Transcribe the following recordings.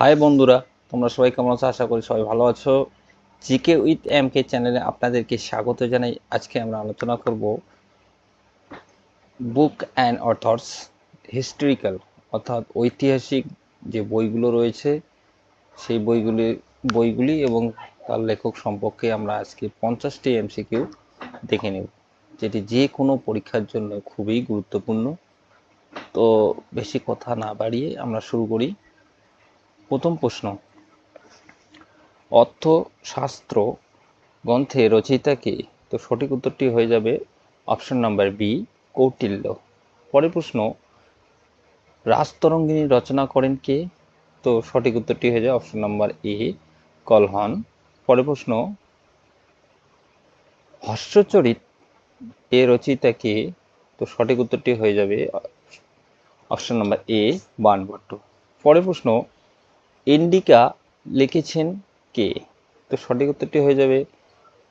High বন্ধুরা, তোমরা সবাই কেমন আছো? আশা করি সবাই ভালো আছো। জিকে উইথ এম কে চ্যানেলে আপনাদেরকে স্বাগত জানাই। আজকে আমরা আলোচনা করব বুক অ্যান্ড অথর্স হিস্টোরিক্যাল অর্থাৎ ঐতিহাসিক যে বইগুলো রয়েছে, সেই বইগুলি বইগুলি এবং তার লেখক সম্পর্কে আমরা আজকে পঞ্চাশটি এমসিকিউ দেখে নেব, যেটি যে কোনো পরীক্ষার জন্য খুবই গুরুত্বপূর্ণ। তো বেশি কথা না বাড়িয়ে আমরা শুরু করি। প্রথম প্রশ্ন। অর্থশাস্ত্র গ্রন্থে রচয়িতাকে তো সঠিক উত্তরটি হয়ে যাবে অপশন নাম্বার বি কৌটিল্য। পরের প্রশ্ন, রাজতরঙ্গিনী রচনা করেন কে? তো সঠিক উত্তরটি হয়ে যায় অপশন নাম্বার এ কলহন। পরের প্রশ্ন হর্ষচরিত এ রচিতা কে? তো সঠিক উত্তরটি হয়ে যাবে অপশন নাম্বার এ বানভট্ট। পরের প্রশ্ন ইন্ডিকা লিখেছেন কে? তো সঠিক উত্তরটি হয়ে যাবে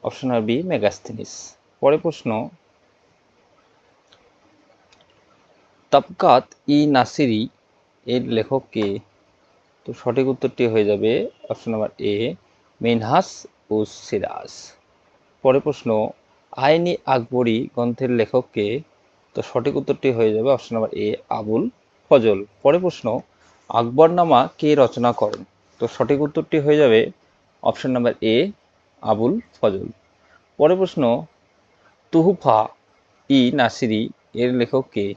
অপশন আর বি, মেগাস্থিনিস। পরের প্রশ্ন, তাবকাত ই নাসিরি এর লেখক কে? তো সঠিক উত্তরটি হয়ে যাবে অপশন নাম্বার এ, মিনহাস ও সিরাজ। পরের প্রশ্ন, আইনি আকবরী গ্রন্থের লেখক কে? তো সঠিক উত্তরটি হয়ে যাবে option number A, Abul Fazal. পরের প্রশ্ন আকবরনামা কে রচনা করেন? তো সঠিক উত্তরটি হয়ে যাবে option number A, Abul Fazal. পরের প্রশ্ন, তুহুফা ই নাসিরি এর লেখক কে?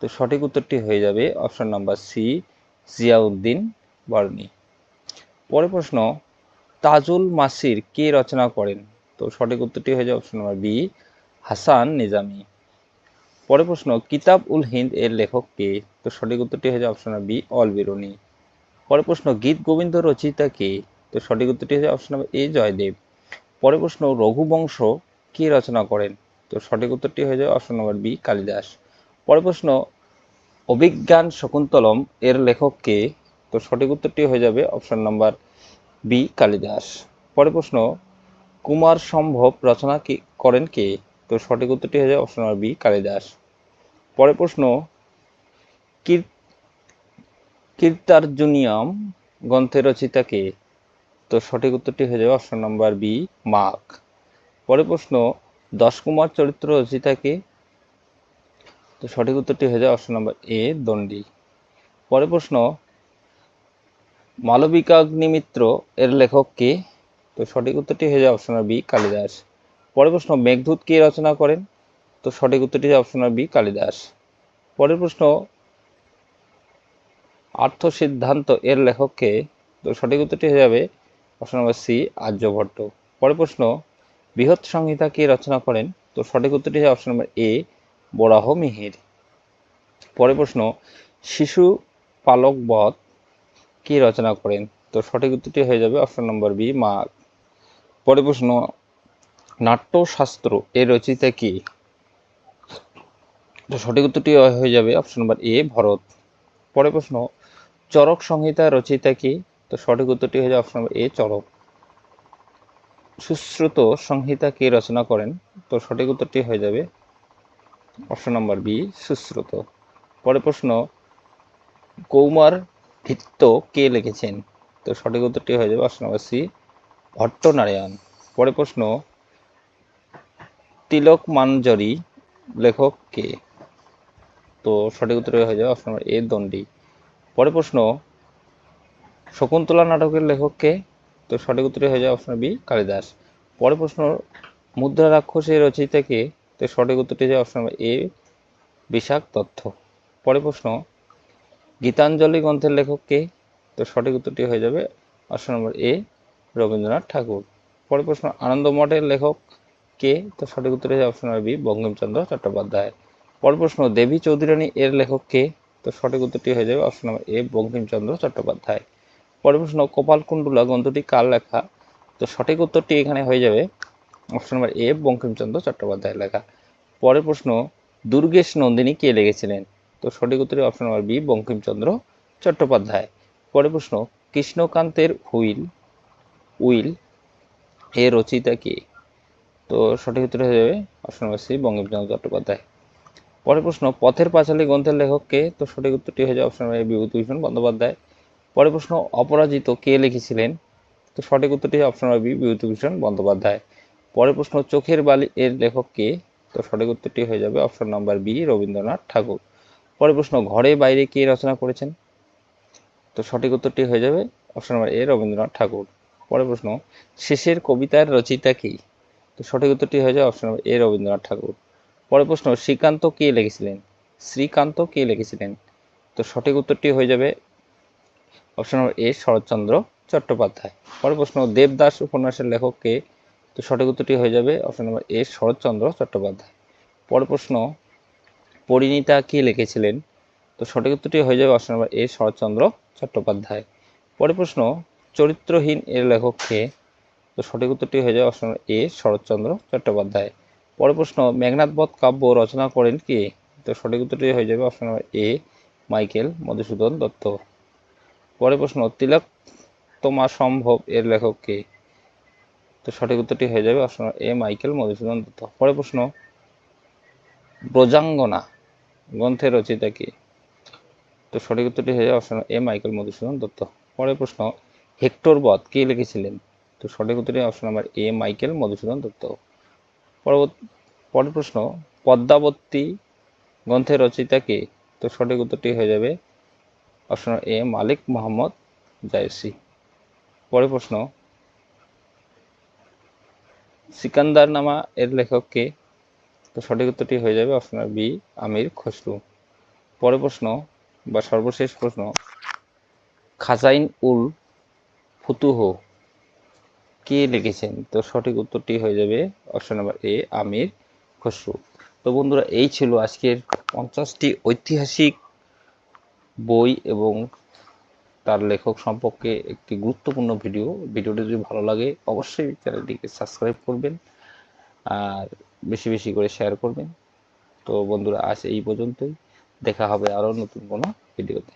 তো সঠিক উত্তরটি হয়ে যাবে option number C, Ziauddin Barani পরের প্রশ্ন, তাজুল মাসির কে রচনা করেন? তো সঠিক উত্তরটি হয়ে যাবে option number B, Hasan Nizami. পরের প্রশ্ন, কিতাব উল হিন্দ এর লেখক কে? তো সঠিক উত্তরটি হয়ে যাবে অপশন বি অল বিরনি। পরের প্রশ্ন, গীত গোবিন্দ রচিতা কে? তো সঠিক উত্তরটি হয়ে যাবে অপশন এ জয়দেব। পরের প্রশ্ন, রঘুবংশ কে রচনা করেন? তো সঠিক উত্তরটি হয়ে যাবে অপশন নাম্বার বি কালিদাস। পরের প্রশ্ন, অভিজ্ঞান শকুন্তলম এর লেখক কে? তো সঠিক উত্তরটি হয়ে যাবে অপশন নাম্বার বি কালিদাস। পরের প্রশ্ন, কুমার সম্ভব রচনা কি, করেন কে? তো সঠিক উত্তরটি হয়ে যাবে অপশন নাম্বার বি কালিদাস। পরের প্রশ্ন কীর্তার্জুনিয়াম গ্রন্থের রচিতা কে? তো সঠিক উত্তরটি হয়ে যাবে অপশন নাম্বার বি মাক পরের প্রশ্ন দশ কুমার চরিত্র রচিতা কে? তো সঠিক উত্তরটি হয়ে যাবে অপশন নাম্বার এ, দণ্ডী। পরের প্রশ্ন, মালবিকাগ্নিমিত্র এর লেখক কে? তো সঠিক উত্তরটি হয়ে যাবে অপশন বি, কালিদাস। পরের প্রশ্ন, মেঘদূত কে রচনা করেন? তো সঠিক উত্তরটি অপশন বি, কালিদাস। পরের প্রশ্ন আর্থ সিদ্ধান্ত এর লেখক কে তো সঠিক উত্তরটি হয়ে যাবে অপশন নম্বর সি, আর্যভট্ট। পরের প্রশ্ন, বৃহৎ সংহিতা কে রচনা করেন? তো সঠিক উত্তরটি হয়ে অপশন নম্বর এ, বরাহ মিহির। পরের প্রশ্ন, শিশু পালক বধ কে রচনা করেন? তো সঠিক উত্তরটি হয়ে যাবে অপশন নম্বর বি, মাঘ। পরের প্রশ্ন, নাট্যশাস্ত্র এর রচয়িতা কি? তো সঠিক উত্তরটি হয়ে যাবে অপশন নম্বর এ ভরত। পরের প্রশ্ন চরক সংহিতা রচয়িতা কি? তো সঠিক উত্তরটি হয়ে যাবে option number A Charak Sushruta Samhita কে রচনা করেন? তো সঠিক উত্তরটি হয়ে যাবে অপশন নম্বর বি সুশ্রুত। পরের প্রশ্ন, কৌমার ভিত্ত কে লিখেছেন? তো সঠিক উত্তরটি হয়ে যাবে অপশন নম্বর সি ভট্টনারায়ণ। পরের প্রশ্ন, তিলক মানজরি লেখক কে? তো সঠিক উত্তর হয়ে যাবে অপশন নম্বর এ, দণ্ডী। পরের প্রশ্ন, শকুন্তলা নাটকের লেখককে, তো সঠিক উত্তর হয়ে যাবে অপশন বি, কালিদাস। পরের প্রশ্ন, মুদ্রা রাক্ষসের রচয়িতা কে তো সঠিক উত্তরটি হয়ে অপশন নম্বর এ বিশাখ তথ্য। পরের প্রশ্ন, গীতাঞ্জলি গ্রন্থের লেখক কে তো সঠিক উত্তরটি হয়ে যাবে অপশন নম্বর এ, রবীন্দ্রনাথ ঠাকুর। পরের প্রশ্ন আনন্দ মঠের লেখক কে তো সঠিক উত্তর হয়ে option number B, Bankimchandra Chattopadhyay. পরের প্রশ্ন, দেবী চৌধুরানী এর লেখক কে? তো সঠিক উত্তরটি হয়ে যাবে option number A Bankimchandra Chattopadhyay. পরের প্রশ্ন, কপালকুণ্ডলা গ্রন্থটি কার লেখা? তো সঠিক উত্তরটি এখানে হয়ে যাবে অপশন নম্বর এ বঙ্কিমচন্দ্র চট্টোপাধ্যায়ের লেখা। পরের প্রশ্ন, দুর্গেশ নন্দিনী কে লিখেছিলেন? তো সঠিক উত্তরটি option number B Bankimchandra Chattopadhyay. পরের প্রশ্ন, কৃষ্ণকান্তের হুইল, উইল এর রচিতা কে? তো সঠিক উত্তর হয়ে যাবে option number C Bankimchandra Chattopadhyay. পরের প্রশ্ন, পথের পাঁচালী গ্রন্থের লেখক কে তো সঠিক উত্তরটি হয়ে যাবে অপশন এ বিভূতিভূষণ বন্দ্যোপাধ্যায়। পরের প্রশ্ন, অপরাজিত কে লিখেছিলেন? তো সঠিক উত্তরটি অপশন বি, বিভূতিভূষণ বন্দ্যোপাধ্যায়। পরের প্রশ্ন, চোখের বালি এর লেখক কে তো সঠিক উত্তরটি হয়ে যাবে option number B, Rabindranath Tagore. পরের প্রশ্ন, ঘরে বাইরে কে রচনা করেছেন? তো সঠিক উত্তরটি হয়ে যাবে option number A, Rabindranath Tagore. পরের প্রশ্ন, শেষের কবিতার রচিতা কি? তো সঠিক উত্তরটি হয়ে যাবে option number A, Rabindranath Tagore. পরের প্রশ্ন, শ্রীকান্ত কে লিখেছিলেন? শ্রীকান্ত কে লিখেছিলেন? তো সঠিক উত্তরটি হয়ে যাবে option number A, Saratchandra Chattopadhyay. পরের প্রশ্ন, দেবদাস উপন্যাসের লেখক কে তো সঠিক উত্তরটি হয়ে যাবে option number A, Saratchandra Chattopadhyay. পরের প্রশ্ন, পরিণীতা কে লিখেছিলেন? তো সঠিক উত্তরটি হয়ে যাবে option number A, Saratchandra Chattopadhyay. পরের প্রশ্ন, চরিত্রহীন এর লেখক কে তো সঠিক উত্তরটি হয়ে যাবে অপশন এ, শরৎচন্দ্র চট্টোপাধ্যায়। পরের প্রশ্ন, মেঘনাথ বধ কাব্য রচনা করেন কে? তো সঠিক উত্তরটি হয়ে যাবে option number A Michael Madhusudan Dutt. পরের প্রশ্ন, তিলক তোমা সম্ভব এর লেখক কে? তো সঠিক উত্তরটি হয়ে যাবে option A Michael Madhusudan Dutt. পরের প্রশ্ন, ব্রজাঙ্গনা গ্রন্থের রচয়িতা কে? তো সঠিক উত্তরটি হয়ে যাবে option A Michael Madhusudan Dutt. পরের প্রশ্ন, হেক্টর বধ কে লিখেছিলেন? তো সঠিক উত্তরটি option number A Michael Madhusudan Dutt. পরবর্তী প্রশ্ন, পদ্মাবতী গ্রন্থের রচয়িতা কে? তো সঠিক উত্তরটি হয়ে যাবে অপশন এ, মালিক মোহাম্মদ জায়সি। পরের প্রশ্ন সিকান্দার নামা এর লেখক কে? তো সঠিক উত্তরটি হয়ে যাবে অপশন বি, আমির খসরু। পরের প্রশ্ন বা সর্বশেষ প্রশ্ন, খাজাইন উল ফুতুহ কে লিখেছেন? তো সঠিক উত্তরটি হয়ে যাবে option number A, Amir Khusrau. তো বন্ধুরা, এই ছিল আজকের পঞ্চাশটি ঐতিহাসিক বই এবং তার লেখক সম্পর্কে একটি গুরুত্বপূর্ণ ভিডিও। ভিডিওটি যদি ভালো লাগে, অবশ্যই চ্যানেলটিকে সাবস্ক্রাইব করবেন আর বেশি বেশি করে শেয়ার করবেন। তো বন্ধুরা, আজ এই পর্যন্তই। দেখা হবে আরও নতুন কোনো ভিডিওতে।